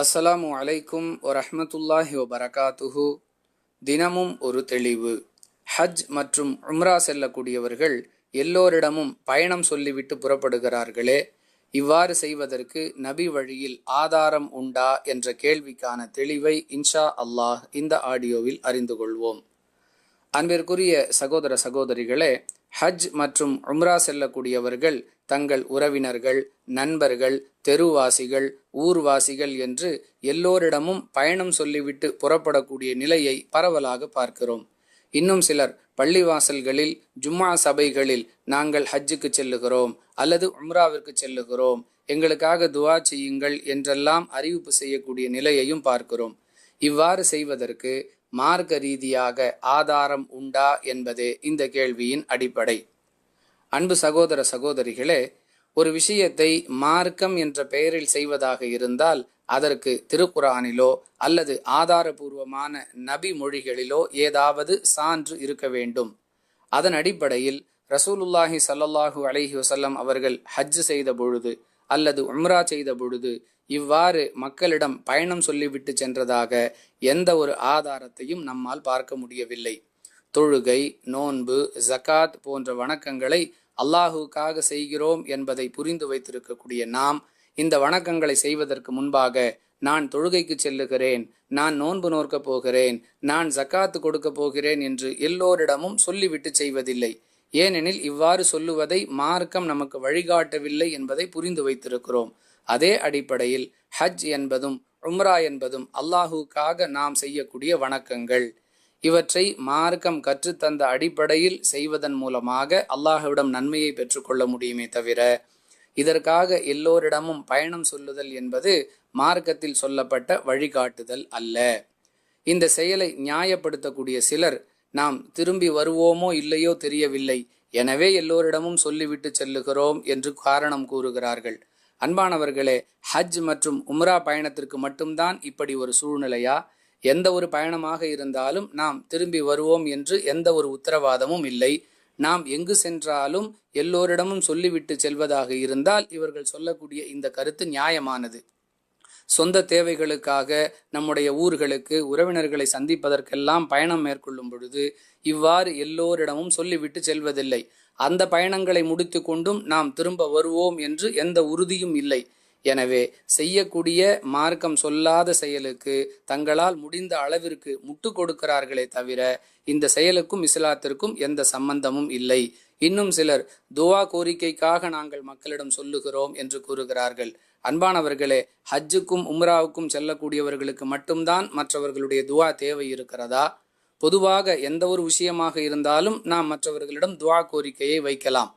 அஸ்ஸலாமு அலைக்கும் வரஹ்மத்துல்லாஹி வபரகாத்துஹு. தினமும் ஒரு தெளிவு. ஹஜ் மற்றும் உம்ரா செல்லக்கூடியவர்கள் எல்லோரிடமும் பயணம் சொல்லிவிட்டு புறப்படுகிறார்களே இவ்வாறு செய்வதற்கு நபி வழியில் ஆதாரம் உண்டா என்ற கேள்விக்கான தெளிவை இன்ஷா அல்லாஹ் இந்த ஆடியோவில் அறிந்து கொள்வோம். அன்பிற்குரிய சகோதர சகோதரிகளே ஹஜ் மற்றும் உம்ரா செல்லக்கூடியவர்கள் தங்கள் உறவினர்கள் நண்பர்கள் தெருவாசிகள் ஊர்வாசிகள் என்று எல்லோரிடமும் பயணம் சொல்லிவிட்டு புறப்படக்கூடிய நிலையை பரவலாக பார்க்கிறோம். இன்னும் சிலர் பள்ளிவாசல்களில் ஜும்மா சபைகளில் நாங்கள் ஹஜ்ஜுக்கு செல்லுகிறோம் அல்லது உம்ராவிற்கு செல்லுகிறோம். எங்களுக்காக துவா செய்யுங்கள் என்றெல்லாம் அறிவிப்பு செய்யக்கூடிய நிலையையும் பார்க்கிறோம். இவ்வாறு செய்வதற்கு மார்க்க ரீதியாக ஆதாரம் உண்டா என்பதே இந்த கேள்வியின் அடிப்படை. அன்பு சகோதர சகோதரிகளே ஒரு விஷயத்தை மார்க்கம் என்ற பெயரில் செய்வதாக இருந்தால் அதற்கு திருக்குரானிலோ அல்லது ஆதாரபூர்வமான நபி மொழிகளிலோ ஏதாவது சான்று இருக்க வேண்டும். அதன் அடிப்படையில் ரசூலுல்லாஹி சல்லாஹூ அலஹி வசல்லம் அவர்கள் ஹஜ் செய்த பொழுது அல்லது உம்ரா செய்த பொழுது இவ்வாறு மக்களிடம் பயணம் சொல்லிவிட்டு சென்றதாக எந்த ஒரு ஆதாரத்தையும் நம்மால் பார்க்க முடியவில்லை. தொழுகை நோன்பு ஜக்காத் போன்ற வணக்கங்களை அல்லாஹுக்காக செய்கிறோம் என்பதை புரிந்து வைத்திருக்கக்கூடிய நாம் இந்த வணக்கங்களை செய்வதற்கு முன்பாக நான் தொழுகைக்கு செல்லுகிறேன் நான் நோன்பு நோக்க போகிறேன் நான் ஜக்காத்து கொடுக்க போகிறேன் என்று எல்லோரிடமும் சொல்லிவிட்டு செய்வதில்லை. ஏனெனில் இவ்வாறு சொல்லுவதை மார்க்கம் நமக்கு வழிகாட்டவில்லை என்பதை புரிந்து வைத்திருக்கிறோம். அதே அடிப்படையில் ஹஜ் என்பதும் உம்ரா என்பதும் அல்லாஹுக்காக நாம் செய்யக்கூடிய வணக்கங்கள். இவற்றை மார்க்கம் கற்றுத்தந்த அடிப்படையில் செய்வதன் மூலமாக அல்லாஹுவிடம் நன்மையை பெற்றுக்கொள்ள முடியுமே தவிர இதற்காக எல்லோரிடமும் பயணம் சொல்லுதல் என்பது மார்க்கத்தில் சொல்லப்பட்ட வழிகாட்டுதல் அல்ல. இந்த செயலை நியாயப்படுத்தக்கூடிய சிலர் நாம் திரும்பி வருவோமோ இல்லையோ தெரியவில்லை. எனவே எல்லோரிடமும் சொல்லிவிட்டு செல்லுகிறோம் என்று காரணம் கூறுகிறார்கள். அன்பானவர்களே ஹஜ் மற்றும் உம்ரா பயணத்திற்கு மட்டும்தான் இப்படி ஒரு சூழ்நிலையா? எந்த ஒரு பயணமாக இருந்தாலும் நாம் திரும்பி வருவோம் என்று எந்த ஒரு உத்தரவாதமும் இல்லை. நாம் எங்கு சென்றாலும் எல்லோரிடமும் சொல்லிவிட்டு செல்வதாக இருந்தால் இவர்கள் சொல்லக்கூடிய இந்த கருத்து நியாயமானது. சொந்த தேவைகளுக்காக நம்முடைய ஊர்களுக்கு உறவினர்களை சந்திப்பதற்கெல்லாம் பயணம் மேற்கொள்ளும் பொழுது இவ்வாறு எல்லோரிடமும் சொல்லிவிட்டு செல்வதில்லை. அந்த பயணங்களை முடித்து கொண்டும் நாம் திரும்ப வருவோம் என்று எந்த உறுதியும் இல்லை. எனவே செய்யக்கூடிய மார்க்கம் சொல்லாத செயலுக்கு தங்களால் முடிந்த அளவிற்கு முட்டு கொடுக்கிறார்களே தவிர இந்த செயலுக்கும் இஸ்லாத்திற்கும் எந்த சம்பந்தமும் இல்லை. இன்னும் சிலர் துவா கோரிக்கைக்காக நாங்கள் மக்களிடம் சொல்லுகிறோம் என்று கூறுகிறார்கள். அன்பானவர்களே ஹஜ்ஜுக்கும் உம்ராவுக்கும் செல்லக்கூடியவர்களுக்கு மட்டும்தான் மற்றவர்களுடைய துவா தேவை இருக்கிறதா? பொதுவாக எந்த ஒரு விஷயமாக இருந்தாலும் நாம் மற்றவர்களிடம் துவா கோரிக்கையை வைக்கலாம்.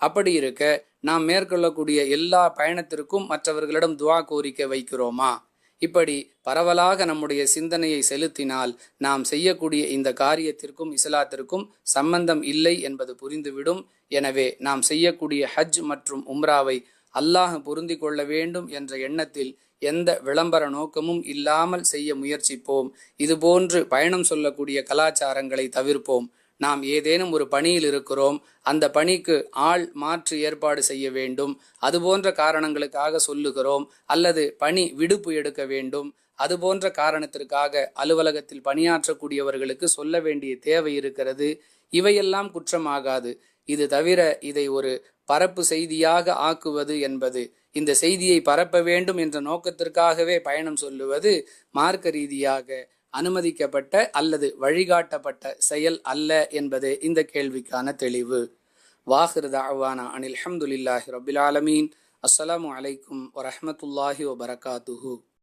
அப்படி இருக்க நாம் மேற்கொள்ளக்கூடிய எல்லா பயணத்திற்கும் மற்றவர்களிடம் துவா கோரிக்கை வைக்கிறோமா? இப்படி பரவலாக நம்முடைய சிந்தனையை செலுத்தினால் நாம் செய்யக்கூடிய இந்த காரியத்திற்கும் இஸ்லாத்திற்கும் சம்பந்தம் இல்லை என்பது புரிந்துவிடும். எனவே நாம் செய்யக்கூடிய ஹஜ் மற்றும் உம்ராவை அல்லாஹ் பொருந்தி கொள்ள வேண்டும் என்ற எண்ணத்தில் எந்த விளம்பர நோக்கமும் இல்லாமல் செய்ய முயற்சிப்போம். இதுபோன்று பயணம் சொல்லக்கூடிய கலாச்சாரங்களை தவிர்ப்போம். நாம் ஏதேனும் ஒரு பணியில் இருக்கிறோம் அந்த பணிக்கு ஆள் மாற்று ஏற்பாடு செய்ய வேண்டும். அதுபோன்ற காரணங்களுக்காக சொல்லுகிறோம் அல்லது பணி விடுப்பு எடுக்க வேண்டும். அதுபோன்ற காரணத்திற்காக அலுவலகத்தில் பணியாற்றக்கூடியவர்களுக்கு சொல்ல வேண்டிய தேவை இருக்கிறது. இவையெல்லாம் குற்றமாகாது. இது தவிர இதை ஒரு பரப்பு செய்தியாக ஆக்குவது என்பது இந்த செய்தியை பரப்ப வேண்டும் என்ற நோக்கத்திற்காகவே பயணம் சொல்லுவது மார்க்க ரீதியாக அனுமதிக்கப்பட்ட அல்லது வழிகாட்டப்பட்ட செயல் அல்ல என்பதே இந்த கேள்விக்கான தெளிவு. வாஹிர் தாவானா அனில் அஹமதுல்லாஹி ரபில் ஆலமீன். அஸ்ஸலாமு அலைக்கும் வரமத்துல்லாஹி வபரகாத்துஹூ.